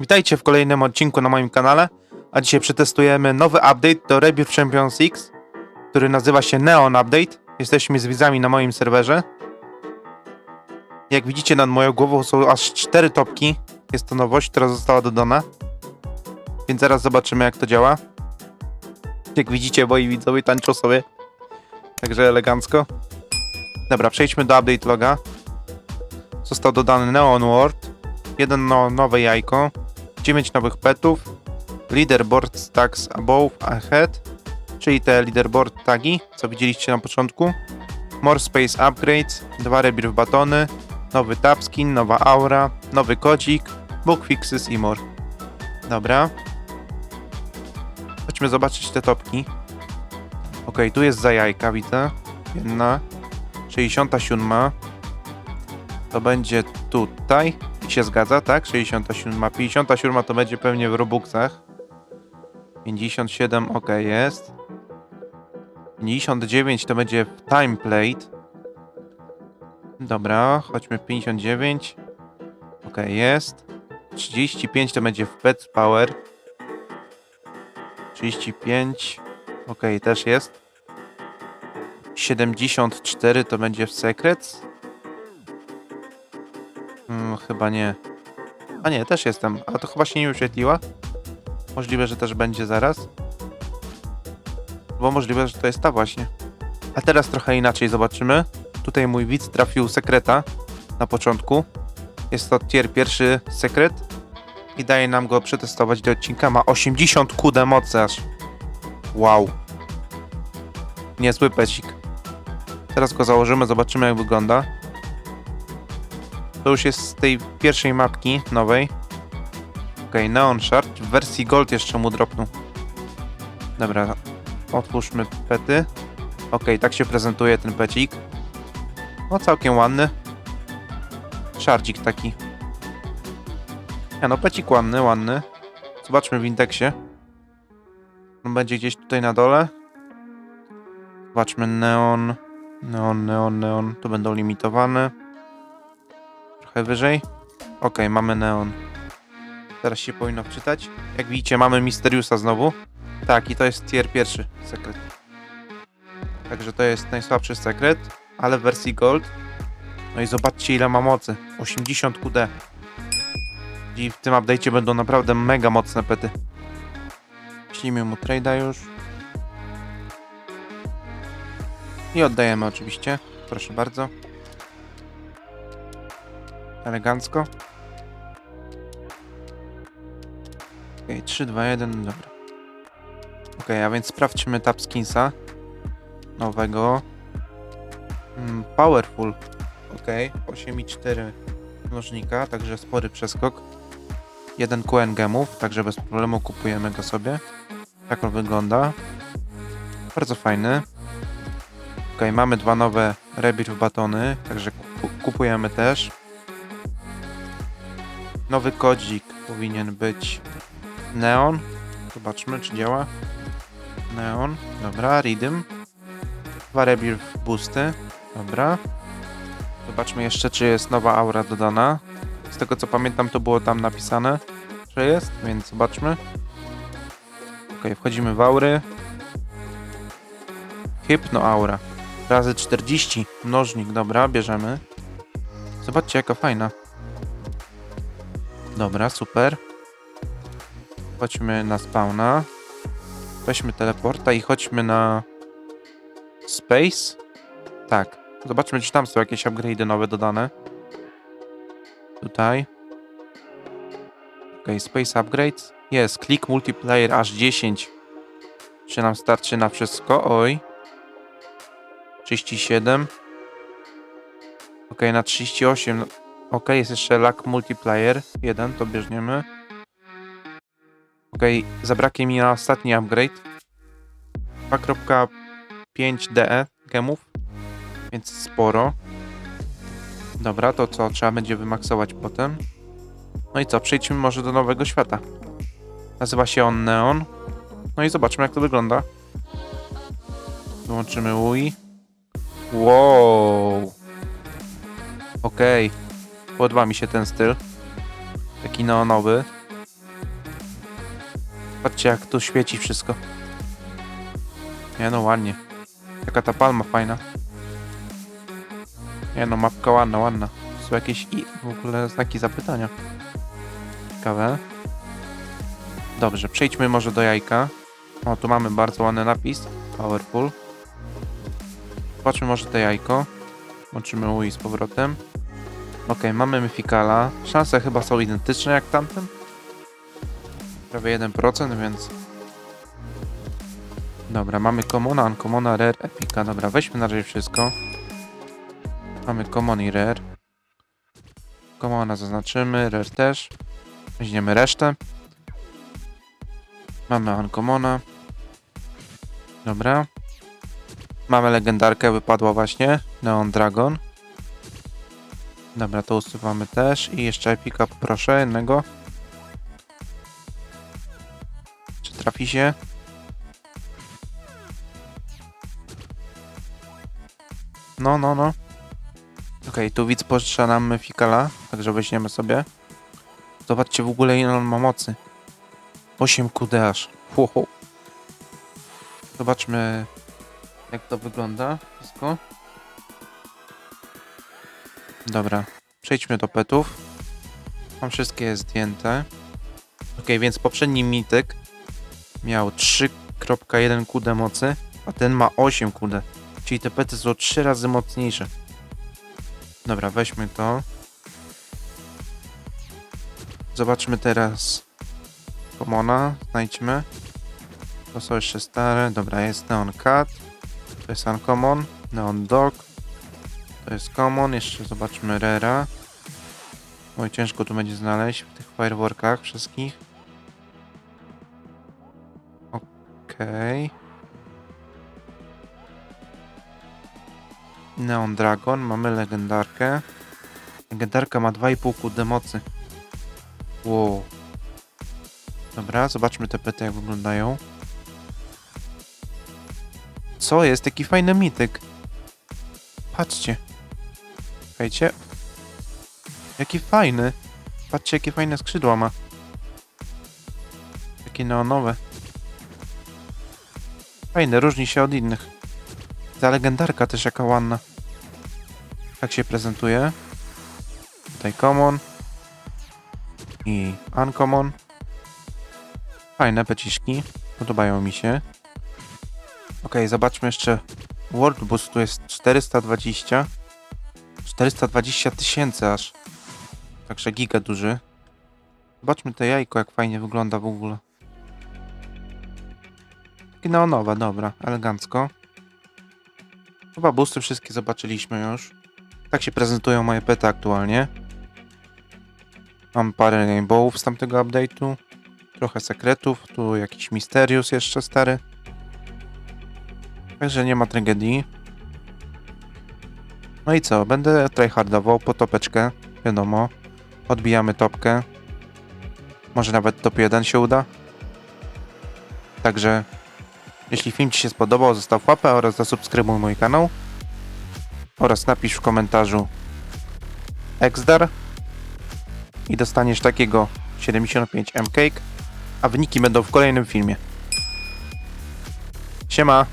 Witajcie w kolejnym odcinku na moim kanale, a dzisiaj przetestujemy nowy update do Rebirth Champions X, który nazywa się Neon Update. Jesteśmy z widzami na moim serwerze. Jak widzicie nad moją głową są aż cztery topki. Jest to nowość, która została dodana. Więc zaraz zobaczymy jak to działa. Jak widzicie moi widzowie tańczą sobie. Także elegancko. Dobra, przejdźmy do update loga. Został dodany Neon World, jedno nowe jajko, 9 nowych petów, leaderboard stacks above ahead, czyli te leaderboard tagi, co widzieliście na początku, more space upgrades, dwa rebirth batony, nowy tapskin, nowa aura, nowy kodzik, book fixes i more. Dobra. Chodźmy zobaczyć te topki. Ok, tu jest za jajka, widzę. Jedna. 67. To będzie tutaj. Się zgadza, tak? 67. 57 to będzie pewnie w Robuxach. 57, ok, jest. 59 to będzie w Timeplate. Dobra, chodźmy 59. Ok, jest. 35 to będzie w Pet Power. 35. Ok, też jest. 74 to będzie w Secrets. Hmm, chyba nie. A nie, też jestem. A to chyba się nie wyświetliła. Możliwe, że też będzie zaraz. Bo możliwe, że to jest ta właśnie. A teraz trochę inaczej zobaczymy. Tutaj mój widz trafił sekreta na początku. Jest to tier pierwszy sekret. I daje nam go przetestować do odcinka. Ma 80 QD mocy aż. Wow. Niezły pecik. Teraz go założymy, zobaczymy jak wygląda. To już jest z tej pierwszej mapki nowej. Ok, Neon Shard w wersji Gold jeszcze mu dropnął. Dobra, otwórzmy pety. Ok, tak się prezentuje ten pecik. No całkiem ładny. Shardzik taki. Ja no pecik ładny, ładny. Zobaczmy w indeksie. On będzie gdzieś tutaj na dole. Zobaczmy neon. Neon, neon, neon. To będą limitowane. Trochę wyżej. Ok, mamy neon. Teraz się powinno wczytać. Jak widzicie, mamy Mysteriusa znowu. Tak, i to jest tier pierwszy sekret. Także to jest najsłabszy sekret, ale w wersji gold. No i zobaczcie ile ma mocy. 80 QD. I w tym update'cie będą naprawdę mega mocne pety. Ślimy mu trade'a już. I oddajemy oczywiście. Proszę bardzo. Elegancko. Ok, 3, 2, 1, dobra. Ok, a więc sprawdźmy tab skinsa nowego. Mm, powerful. Ok, 8,4 mnożnika, także spory przeskok. Jeden QN gemów, także bez problemu kupujemy go sobie. Tak on wygląda. Bardzo fajny. Ok, mamy dwa nowe Rebirth batony, także kupu- kupujemy też. Nowy kodzik powinien być Neon. Zobaczmy, czy działa. Neon, dobra, Rhythm. Rebirth boosty, dobra. Zobaczmy jeszcze, czy jest nowa aura dodana. Z tego co pamiętam, to było tam napisane, że jest, więc zobaczmy. Ok, wchodzimy w aury. Hypno aura. Razy 40. Mnożnik, dobra, bierzemy. Zobaczcie, jaka fajna. Dobra, super. Chodźmy na spawna. Weźmy teleporta i chodźmy na space. Tak. Zobaczmy, czy tam są jakieś upgrade'y nowe dodane. Tutaj. Ok, space upgrades. Jest, click multiplayer aż 10. Czy nam starczy na wszystko? Oj. 37. Ok, na 38. Ok, jest jeszcze luck multiplayer. Jeden, to bierzemy. Ok, zabraknie mi na ostatni upgrade. 2.5 DE gemów, więc sporo. Dobra, to co? Trzeba będzie wymaksować potem. No i co? Przejdźmy może do nowego świata. Nazywa się on Neon. No i zobaczmy jak to wygląda. Wyłączymy UI. Wow. Okej. Podoba mi się ten styl. Taki neonowy. Patrzcie jak tu świeci wszystko. Nie no, ładnie. Jaka ta palma fajna. Nie no, mapka ładna, ładna. Są jakieś i w ogóle znaki zapytania. Ciekawe. Dobrze, przejdźmy może do jajka. O, tu mamy bardzo ładny napis. Powerful. Zobaczmy może to jajko. Łączymy UI z powrotem. Ok, mamy Myfikala. Szanse chyba są identyczne jak tamten. Prawie 1%, więc... Dobra, mamy Commona, Uncommona, Rare, Epica. Dobra, weźmy na razie wszystko. Mamy Common i Rare. Commona zaznaczymy, Rare też. Weźmiemy resztę. Mamy Uncommona. Dobra. Mamy legendarkę, wypadła właśnie. Neon Dragon. Dobra, to usuwamy też. I jeszcze Epika poproszę, jednego. Czy trafi się? No, no, no. Okej, tu widz pożycza nam Myfikala, także weźmiemy sobie. Zobaczcie w ogóle ile on ma mocy. 8 QD aż. Wow. Zobaczmy jak to wygląda wszystko. Dobra, przejdźmy do petów. Mam wszystkie zdjęte. Ok, więc poprzedni mityk miał 3.1 QD mocy, a ten ma 8 QD. Czyli te pety są 3 razy mocniejsze. Dobra, weźmy to. Zobaczmy teraz Commona, znajdźmy. To są jeszcze stare. Dobra, jest Neon Cat. To jest Uncommon. Neon Dog. To jest Common. Jeszcze zobaczmy Rera. Oj, ciężko tu będzie znaleźć w tych fireworkach wszystkich. Okej. Neon Dragon. Mamy legendarkę. Legendarka ma 2,5 QD mocy. Wow. Dobra, zobaczmy te pety jak wyglądają. Co jest? Jaki fajny mityk. Patrzcie. Słuchajcie. Jaki fajny. Patrzcie, jakie fajne skrzydła ma. Takie neonowe. Fajne, różni się od innych. Ta legendarka też jaka ładna. Tak się prezentuje. Tutaj common. I uncommon. Fajne peciszki. Podobają mi się. Ok, zobaczmy jeszcze. World Boost tu jest 420. 420 tysięcy aż. Także giga duży. Zobaczmy to jajko, jak fajnie wygląda w ogóle. Takie neonowe, dobra, elegancko. Chyba boosty wszystkie zobaczyliśmy już. Tak się prezentują moje pety aktualnie. Mam parę rainbowów z tamtego update'u. Trochę sekretów, tu jakiś Mysterious jeszcze stary. Także nie ma tragedii. No i co, będę tryhardował po topeczkę, wiadomo. Odbijamy topkę. Może nawet top 1 się uda. Także jeśli film Ci się spodobał, zostaw łapę oraz zasubskrybuj mój kanał. Oraz napisz w komentarzu Exdar i dostaniesz takiego 75 M Cake, a wyniki będą w kolejnym filmie. Siema!